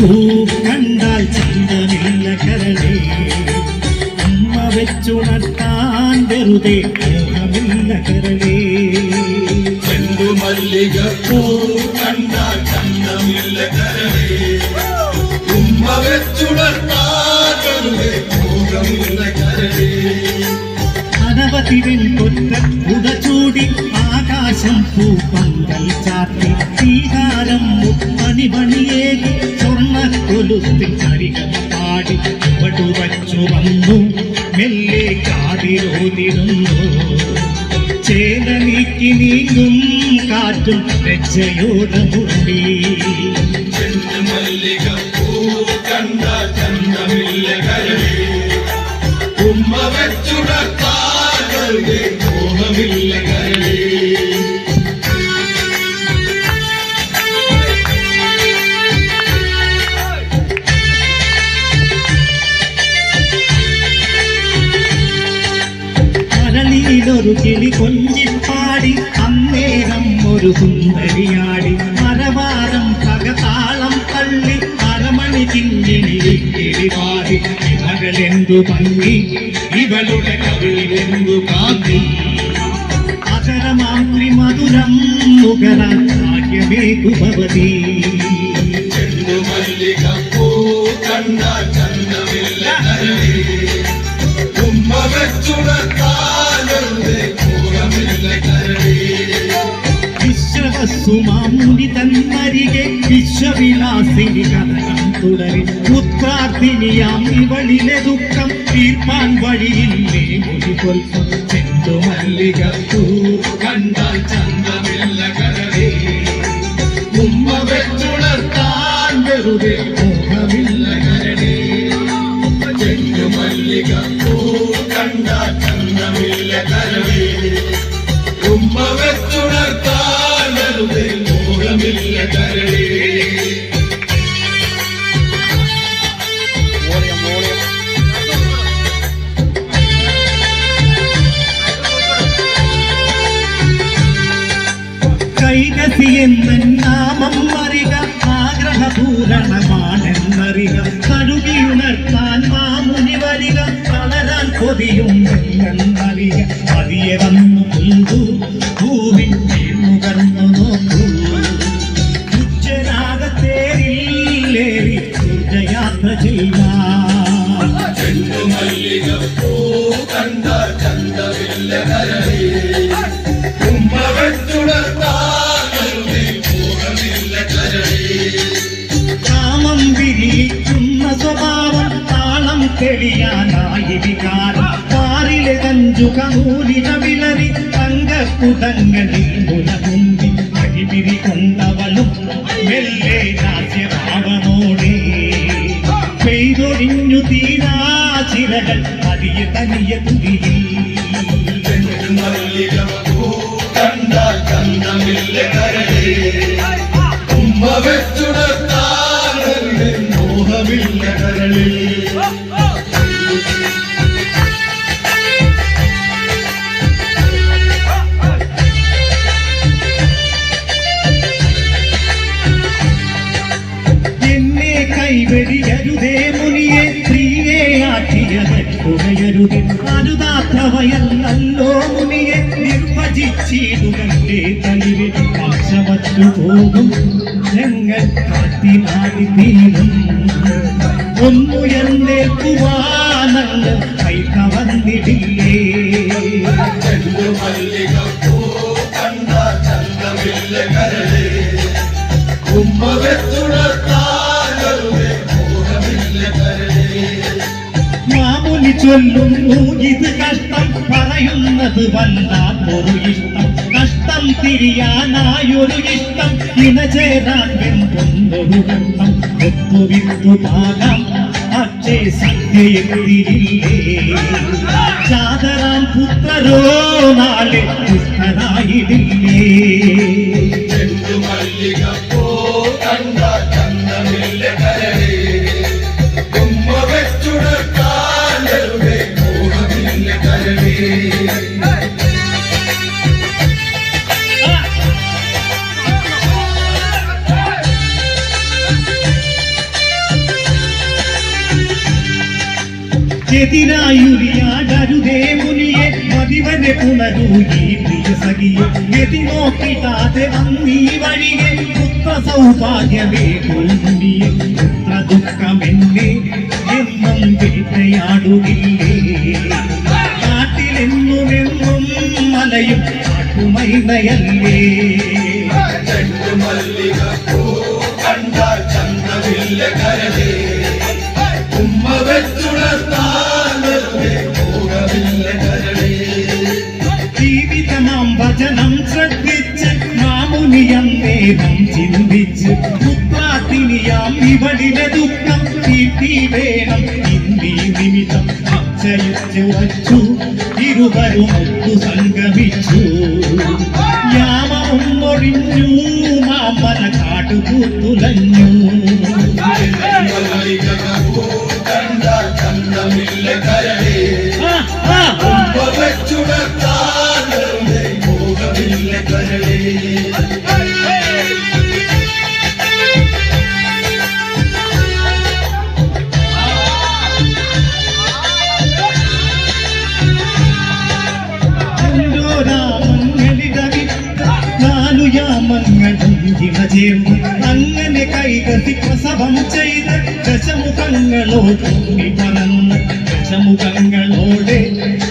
പൂ കണ്ടാൽ ചന്തമില്ല കരളേ. അമ്മ വെച്ചുണർത്താൻ വെറുതെ മോഹമില്ല കരളേ. പൂ കണ്ടാൽ ചന്തമില്ല കരളേ. ഉമ്മ വെച്ചു മോഹമില്ല കരളേ. അനവധി വെൺകൊറ്റ ഉടചൂടി ആകാശം പൂപ്പന്തൽ ചാത്തി ശ്രീകാരം മുപ്പണി മണിയേകി സ്വർണ ചരികം പാടി ഇവടു വച്ചു വന്നു. മെല്ലെ കാതിരോതിരുന്നു. ചേല നീക്കി നീങ്ങും കാറ്റും രക്ഷയോടെ മൂടി ചെണ്ടുമല്ലികപ്പൂ കണ്ടാൽ ചന്തമില്ല കരളേ ഉമ്മ കരളിയിലൊരു കിളി കൊഞ്ചിപ്പാടി അന്നേരം ഒരു സുന്ദരിയാടി. മരവാരം പകതാളം തള്ളി അരമണി ചിങ്കിണി കിളിപാടി മകളെന്തു ഭംഗി ഇവളുടെ കവിളിലെന്തു കാത്തി അകരമാന്ത്രി മധുരം മുഖരാൻ ഭാഗ്യമേകുഭവതി. ചെണ്ടുമല്ലികപ്പൂ കണ്ടാൽ ചന്തമില്ല കരളേ ഉമ്മ വിശ്വസുമാമുനി തന്നരികെ വിശ്വവിലാസിനി കഥകം തുടരി പുത്രാർത്ഥിനിയാം ഇവളിലെ ദുഃഖം തീർപ്പാൻ വഴിയില്ലേ? ഒരു കൊൽപ്പം ചെന്തുമല്ലികപ്പൂ കണ്ടാൽ ചന്തമില്ല കരളേ. ഉമ്മ വെച്ചുണർത്താൻ വെറുതെ എന്ന നാമം അറിക ആഗ്രഹപൂരണമാണെന്നറിക കഴുകിയുണർത്താൻ മാമുനി വരിക തളരാൻ കൊതിയുണ്ടെന്നറിക പതിയെ വന്നു കൊണ്ടു ഭൂവിൻ മുകർന്നു നോക്കൂ. ഉച്ചരാഗത്തേരിലേറി യാത്ര ചെയ്യാം കണ്ട ചന്തമില്ല കരളേ ഉമ്മ വെച്ചുണർത്താകരുതേ സ്വഭാവം താളം തെളിയാനായി വികാരം. പാറിലെ കഞ്ചു കമൂലിന വിളറി തങ്കക്കുടങ്ങളിൽ മുലമുന്തി അഴിപിരി കൊണ്ടവളും മെല്ലെ നാസ്യഭാവനോടെ പെയ്തൊഴിഞ്ഞു തീരാ ചിരകൾ പതിയെ തനിയ തുതിയിൽ ചെണ്ടുമല്ലികപ്പൂ കണ്ടാൽ കണ്ടമില്ല കരളേ. ഉമ്മ വെച്ചുണർത്താകരുതേ നിർവചിച്ചിടുകന്റെ തലിരെ പക്ഷമറ്റു പോകും. ഞങ്ങൾ കാട്ടിനാടി തീരും. ഒന്നുയർന്നേൽക്കുവാനങ്ങൾ കൈ കരളേ മാമുനി ചൊല്ലുന്നു ഇത് കഷ്ടം പറയുന്നത് വല്ലാത്തൊരു ഇഷ്ടം. കഷ്ടം തിരിയാനായൊരു ഇഷ്ടം ഇണചേരാൻ വെന്തൊരു കഷ്ടം ഒത്തുവിത്തു പാകാം പക്ഷേ സത്യയെത്തിയില്ലേ ചാതരാം പുത്രരോ നാളെ പുസ്തനായിടില്ലേ എതിരായുരിയാടരുതേ മുനിയെ മതിവനെ പുണരൂ ഈ പ്രിയ സഖിയെ. ഗതി നോക്കിട്ടാതെ വന്നീ വഴിയെ. പുത്ര സൗഭാഗ്യമേ മുനിയെ പുത്ര ദുഃഖമെന്നെ എന്നും വേട്ടയാടുകില്ലേ. നാട്ടിലെന്നുമെന്നും മലയും കാട്ടുമൈനയല്ലേ ചെണ്ടു മല്ലിക പൂ കണ്ടാൽ ചന്തമില്ല കരളേ. ഉമ്മ വെച്ചുണർത്താനേ മോഹമില്ല കരളേ ജീവിതമാം വചനം ശ്രദ്ധിച്ച് മാമുനിയം നേരം ചിന്തിച്ച് പുത്രാത്തിനിയാം ഇവളിലെ ദുഃഖം തീട്ടി വേണം ഇന്നി നിമിഷം അക്ഷയിച്ചു വച്ചു. ഇരുവരും ഒത്തു സംഗമിച്ചു. യാമവും ഒഴിഞ്ഞു മാമല കാട്ടുകൂത്തുലഞ്ഞു. ചന്തമില്ല കരളേ. വെച്ചുണർത്താനേ മോഹമില്ല കരളേ. അങ്ങനെ കൈകത്തി പ്രസവം ചെയ്ത് ദശമുഖങ്ങളോട് ദശമുഖങ്ങളോടെ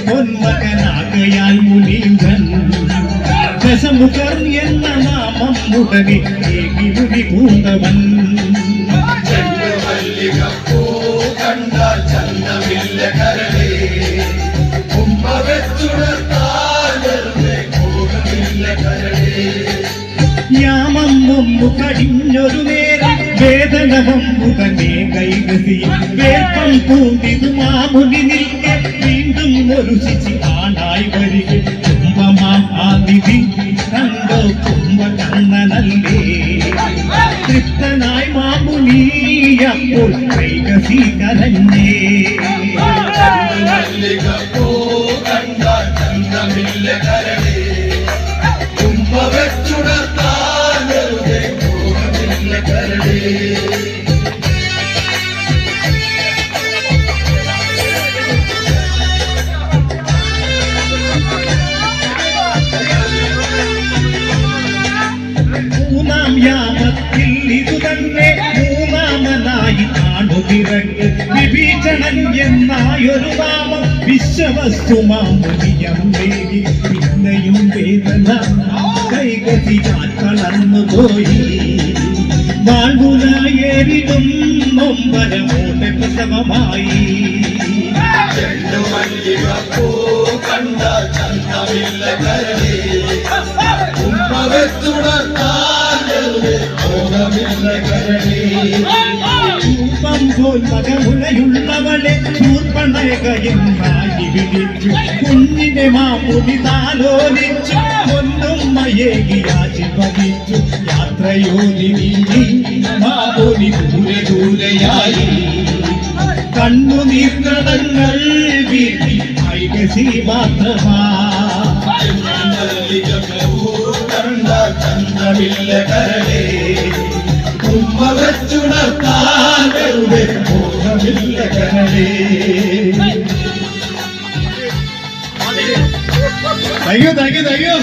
പൊന്മകനാകയാൽ മുനീന്ദ്രൻ. ദശമുഖർ എന്ന നാമം ഉടനെ ഏകി ചന്തമില്ല കരളേ. ഉമ്മ ഒന്നു കഴിഞ്ഞൊരു നേരം വേദന വന്നു തന്നെ കൈകസി വേപ്പം പൂണ്ടിതു മാമുനി നിൽക്കെ വീണ്ടും ഒരു ശിശി ആണായി വരിക. കുംഭമാം ആദിതി കണ്ടോ കുംഭ കണ്ണനല്ലേ തൃപ്തനായി മാമുനി അപ്പോൾ കൈകസി കരഞ്ഞേ. പൂ ഉമ്മ വെച്ചുണർത്താനേ മോഹമില്ല കരളേ മൂന്നാം യാമത്തിൽ ഇതു തന്നെ മൂന്നാമനായി കാണുതിരക്ക് വിഭീഷണൻ എന്നായൊരു നാമം വിശ്വവസ്തുമാമുനിയം ദേവി. പിന്നെയും വേദന. കൈകതിയാൽ കളർന്നു പോയി വാൾമുനായേരിടും നൊമ്പരമോടെ പ്രസവമായി കണ്ടാൽ ചന്തമില്ല കരളേ ഉമ്മ വെച്ചുണർത്താനേ മോഹമില്ല കരളേ രൂപം പോൽ മകമുലയുള്ളവളെ ചൂർപ്പണയകയെന്നായി വിളിച്ചു കുഞ്ഞിനെ മാമുനി താലോലിച്ചു യാത്രയോലി നീങ്ങി മാമുനി ദൂരെ കണ്ണുനീർക്കടങ്ങൾ വീട്ടി ഐകസി മാത്രമാ. ചന്തമില്ല കരളേ. ഉമ്മ വെച്ചുണർത്താനേ മോഹമില്ല കരളേ. Thank you thank you thank you